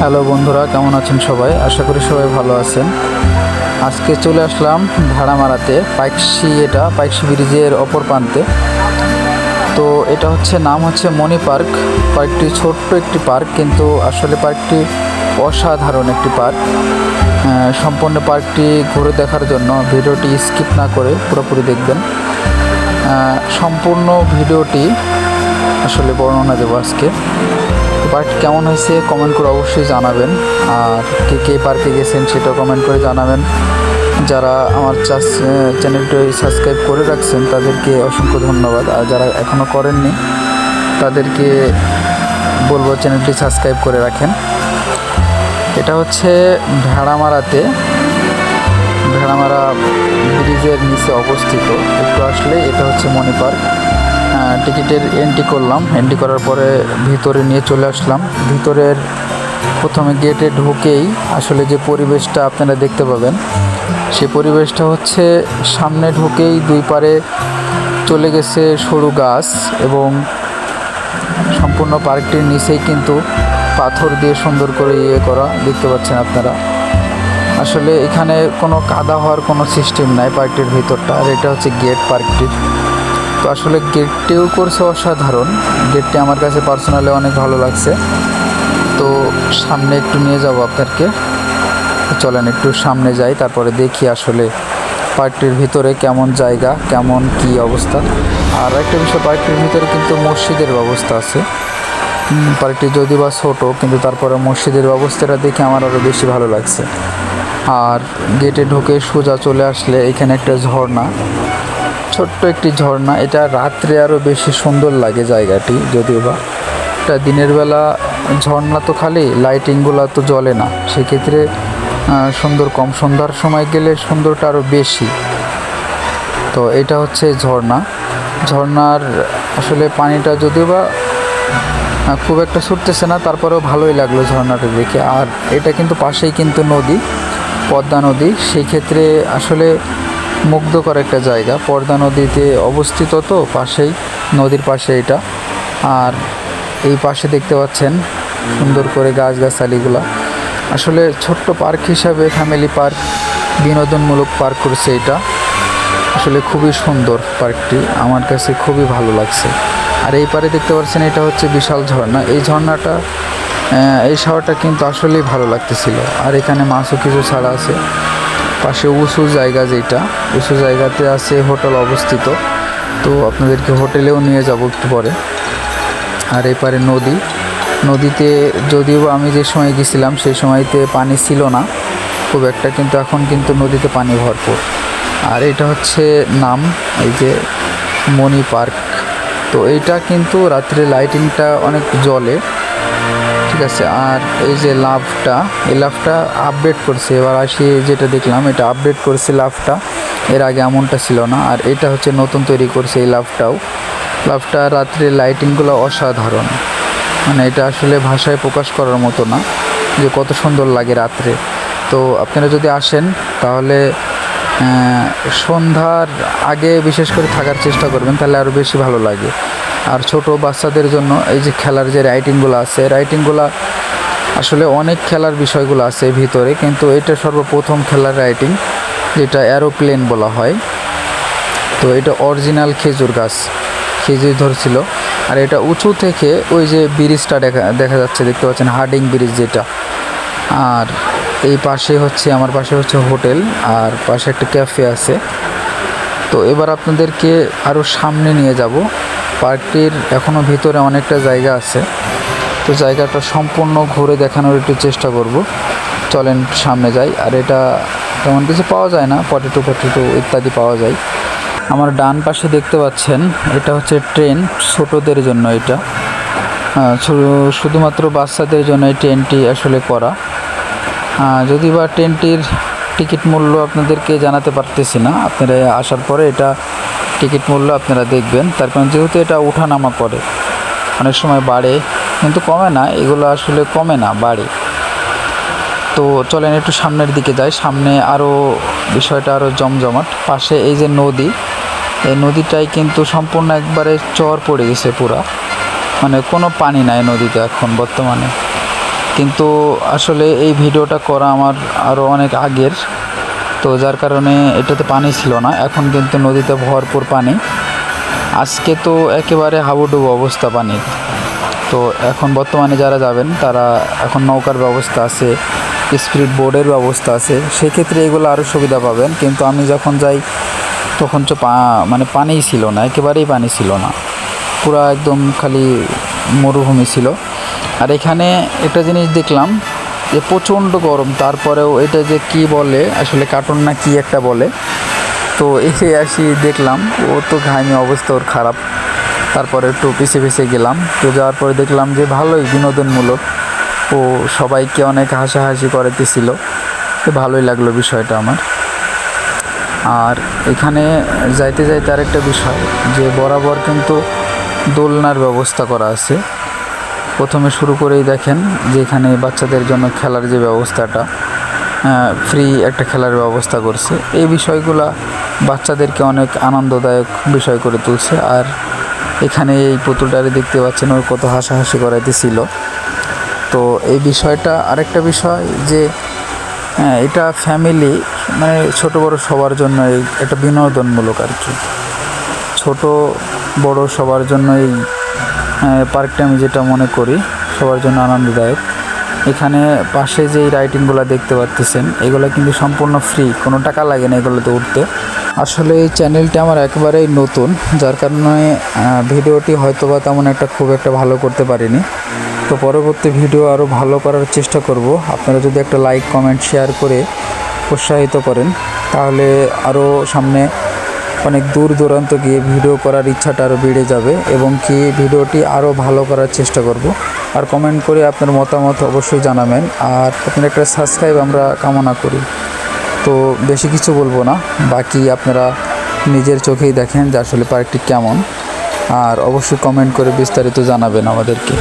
Hello বন্ধুরা, কেমন আছেন সবাই? আশা করি সবাই ভালো আছেন। আজকে চলে আসলাম ভাড়ামারাতে পাইকশি এটা পাইকশি ব্রিজের অপর প্রান্তে। তো এটা হচ্ছে, নাম হচ্ছে মণি পার্ক। পার্কটি ছোট্ট একটি পার্ক, কিন্তু আসলে পার্কটি অসাধারণ একটি পার্ক। সম্পূর্ণ পার্কটি ঘুরে দেখার জন্য ভিডিওটি স্কিপ না করে পুরোপুরি দেখবেন। সম্পূর্ণ ভিডিওটি আসলে বর্ণনা দেবো আজকে। তো পার্কটি কেমন হয়েছে কমেন্ট করে অবশ্যই জানাবেন। আর কে কে পার্কে গেছেন সেটাও কমেন্ট করে জানাবেন। যারা আমার চ্যানেলটি সাবস্ক্রাইব করে রাখছেন তাদেরকে অসংখ্য ধন্যবাদ। আর যারা এখনও করেননি তাদেরকে বলব চ্যানেলটি সাবস্ক্রাইব করে রাখেন। এটা হচ্ছে ভেড়ামারাতে। ভেড়ামারা ব্রিজের নিচে অবস্থিত। একটু আসলে এটা হচ্ছে মণি পার্ক আহ, টিকিটের এন্ট্রি করলাম। এন্ট্রি করার পরে ভিতরে নিয়ে চলে আসলাম। ভিতরের প্রথমে গেটে ঢুকেই আসলে যে পরিবেশটা আপনারা দেখতে পাবেন সেই পরিবেশটা হচ্ছে সামনে ঢুকেই দুই পারে চলে গেছে সরু গাছ এবং সম্পূর্ণ পার্কটির নিচেই কিন্তু পাথর দিয়ে সুন্দর করে ইয়ে করা দেখতে পাচ্ছেন আপনারা। আসলে এখানে কোনো কাদা হওয়ার কোনো সিস্টেম নাই পার্কটির ভিতরটা, আর এটা হচ্ছে গেট পার্কটির তো আসলে গেটটিও করছে অসাধারণ। গেটটি আমার কাছে পার্সোনালি অনেক ভালো লাগছে। তো সামনে একটু নিয়ে যাব আপনাদেরকে। চলেন একটু সামনে যাই, তারপরে দেখি আসলে পার্কটির ভিতরে কেমন জায়গা, কেমন কি অবস্থা। আর একটা বিষয় পার্কটির ভিতরে কিন্তু মসজিদের ব্যবস্থা আছে। পার্কটি যদি বা ছোটো, কিন্তু তারপরে মসজিদের ব্যবস্থাটা দেখে আমার আরও বেশি ভালো লাগছে। আর গেটে ঢুকে সোজা চলে আসলে এখানে একটা ঝর্ণা। ছোট্ট একটি ঝর্ণা, এটা রাত্রে আরও বেশি সুন্দর লাগে জায়গাটি যদিও বা। এটা দিনের বেলা ঝর্ণা তো খালি লাইটিংগুলো তো জ্বলে না। সেক্ষেত্রে সুন্দর কম সন্ধ্যার সময় গেলে সুন্দরটা আরও বেশি। তো এটা হচ্ছে ঝর্ণা। ঝর্ণার আসলে পানিটা যদিও বা খুব একটা ছুটতেছে না, তারপরেও ভালোই লাগল ঝর্ণাটা দেখে। আর এটা কিন্তু পাশেই কিন্তু নদী, পদ্মা নদী। সেই ক্ষেত্রে আসলে মুগ্ধকর একটা জায়গা। পর্দা নদীতে অবস্থিত তো, পাশেই, নদীর পাশে এটা। আর এই পাশে দেখতে পাচ্ছেন সুন্দর করে গাছগাছালিগুলা। আসলে ছোট্ট পার্ক হিসাবে ফ্যামিলি পার্ক, বিনোদনমূলক পার্ক করছে এটা। আসলে খুবই সুন্দর পার্কটি, আমার কাছে খুবই ভালো লাগছে। আর এই পারে দেখতে পাচ্ছেন এটা হচ্ছে বিশাল ঝর্ণা। এই ঝর্ণাটা এই শাওয়ারটা কিন্তু আসলেই ভালো লাগতেছিল। আর এখানে মাছও কিছু ছাড়া আছে। পাশে উঁচু জায়গা যেটা উঁচু জায়গাতে আছে হোটেল অবস্থিত। তো আপনাদেরকে হোটেলেও নিয়ে যাব একটু পরে। আর এপারে নদী। নদীতে যদিও আমি যে সময় গেছিলাম সেই সময়তে পানি ছিল না। খুব একটা কিন্তু এখন কিন্তু নদীতে পানি ভরপুর। আর এটা হচ্ছে নাম, এই যে মণি পার্ক। তো এইটা কিন্তু রাত্রে লাইটিংটা অনেক জ্বলে। ঠিক আছে, আর এই যে লাভটা, এই লাভটা আপডেট করছে। এবার আসি যেটা দেখলাম, এটা আপডেট করেছে লাভটা। এর আগে এমনটা ছিল না, আর এটা হচ্ছে নতুন তৈরি করছে এই লাভটাও। লাভটা রাত্রে লাইটিংগুলো অসাধারণ। মানে এটা আসলে ভাষায় প্রকাশ করার মতো না, যে কত সুন্দর লাগে রাত্রে। তো আপনারা যদি আসেন, তাহলে সন্ধ্যার আগে বিশেষ করে থাকার চেষ্টা করবেন, তাহলে আরও বেশি ভালো লাগে। আর ছোট বাচ্চাদের জন্য এই যে খেলার যে রাইটিংগুলো আছে রাইটিংগুলো আসলে অনেক খেলার বিষয়গুলো আছে ভিতরে, কিন্তু এটা সর্বপ্রথম খেলার রাইটিং যেটা অ্যারোপ্লেন বলা হয়। তো এটা অরিজিনাল খেজুর গাছ, খেজুর ধরছিল। আর এটা উঁচু থেকে ওই যে ব্রিজটা দেখা দেখা যাচ্ছে, দেখতে পাচ্ছেন হার্ডিং ব্রিজ যেটা। আর এই পাশে হচ্ছে, আমার পাশে হচ্ছে হোটেল, আর পাশে একটা ক্যাফে আছে। তো এবার আপনাদেরকে আরও সামনে নিয়ে যাব। পার্কটির এখনও ভিতরে অনেকটা জায়গা আছে। তো জায়গাটা সম্পূর্ণ ঘুরে দেখানোর একটু চেষ্টা করব। চলেন সামনে যাই। আর এটা তেমন কিছু পাওয়া যায় না, পটেটো পটেটো ইত্যাদি পাওয়া যায়। আমার ডান পাশে দেখতে পাচ্ছেন, এটা হচ্ছে ট্রেন ছোটদের জন্য এটা। শুধুমাত্র বাচ্চাদের জন্য এই ট্রেনটি আসলে করা। যদি বা ট্রেনটির টিকিট মূল্য আপনাদেরকে জানাতে পারতেছি না, আপনারা আসার পরে এটা টিকিট মূল্য আপনারা দেখবেন। তার কারণ যেহেতু এটা ওঠানামা করে, অনেক সময় বাড়ে, কিন্তু কমে না, এগুলো আসলে কমে না, বাড়ে। তো চলেন একটু সামনের দিকে যাই, সামনে আরও বিষয়টা আরও জমজমাট। পাশে এই যে নদী, এই নদীটাই কিন্তু সম্পূর্ণ একবারে চর পড়ে গেছে পুরা। মানে কোনো পানি নাই নদীতে এখন বর্তমানে। কিন্তু আসলে এই ভিডিওটা করা আমার আরও অনেক আগের। তো যার কারণে এটাতে পানি ছিল না। এখন কিন্তু নদীতে ভরপুর পানি। আজকে তো একেবারে হাবুডুবু অবস্থা পানির। তো এখন বর্তমানে যারা যাবেন, তারা এখন নৌকার ব্যবস্থা আছে, স্পিড বোর্ডের ব্যবস্থা আছে। সেক্ষেত্রে এগুলো আরও সুবিধা পাবেন। কিন্তু আমি যখন যাই, তখন তো মানে পানিই ছিল না, একেবারেই পানি ছিল না। পুরা একদম খালি মরুভূমি ছিল। আর এখানে একটা জিনিস দেখলাম যে প্রচণ্ড গরম, তারপরেও এটা যে কি বলে, আসলে কার্টুন না কি একটা বলে। তো এসে আসি, দেখলাম, ও তো ঘাইনি অবস্থা, ওর খারাপ। তারপরে একটু পিছিয়ে পিছিয়ে গেলাম, তো যাওয়ার পরে দেখলাম যে ভালোই বিনোদনমূলক। ও সবাইকে অনেক হাসাহাসি করাইতেছিল, তো ভালোই লাগল বিষয়টা আমার। আর এখানে যাইতে যাইতে আরেকটা বিষয়, যে বরাবর কিন্তু দোলনার ব্যবস্থা করা আছে। প্রথমে শুরু করেই দেখেন যে এখানে বাচ্চাদের জন্য খেলার যে ব্যবস্থাটা ফ্রি একটা খেলার ব্যবস্থা করছে। এই বিষয়গুলা বাচ্চাদেরকে অনেক আনন্দদায়ক বিষয় করে তুলছে। আর এখানে এই পুতুলটারে দেখতে পাচ্ছেন, ওর কত হাসাহাসি করাইতেছিল। তো এই বিষয়টা আরেকটা বিষয় যে এটা ফ্যামিলি মানে ছোট বড় সবার জন্য একটা বিনোদনমূলক আর কি। ছোট বড় সবার জন্য এই পার্কটা আমি যেটা মনে করি, সবার জন্য আনন্দদায়ক। এখানে পাশে যে রাইটিংগুলো দেখতে পাচ্ছেন এগুলো কিন্তু সম্পূর্ণ ফ্রি কোনো টাকা লাগে না এগুলোতে উঠতে। আসলে এই চ্যানেলটি আমার একেবারেই নতুন, যার কারণে ভিডিওটি হয়তো বা তেমন একটা খুব একটা ভালো করতে পারিনি। তো পরবর্তী ভিডিও আরও ভালো করার চেষ্টা করব। আপনারা যদি একটা লাইক কমেন্ট শেয়ার করে উৎসাহিত করেন, তাহলে আরও সামনে অনেক দূর দূরান্ত গিয়ে ভিডিও করার ইচ্ছাটা আরও বেড়ে যাবে এবং কি ভিডিওটি আরও ভালো করার চেষ্টা করব। আর কমেন্ট করে আপনার মতামত অবশ্যই জানাবেন। আর আপনার একটা সাবস্ক্রাইব আমরা কামনা করি। তো বেশি কিছু বলব না। বাকি আপনারা নিজের চোখেই দেখেন যে আসলে পার্কটি কেমন। আর অবশ্যই কমেন্ট করে বিস্তারিত জানাবেন আমাদেরকে।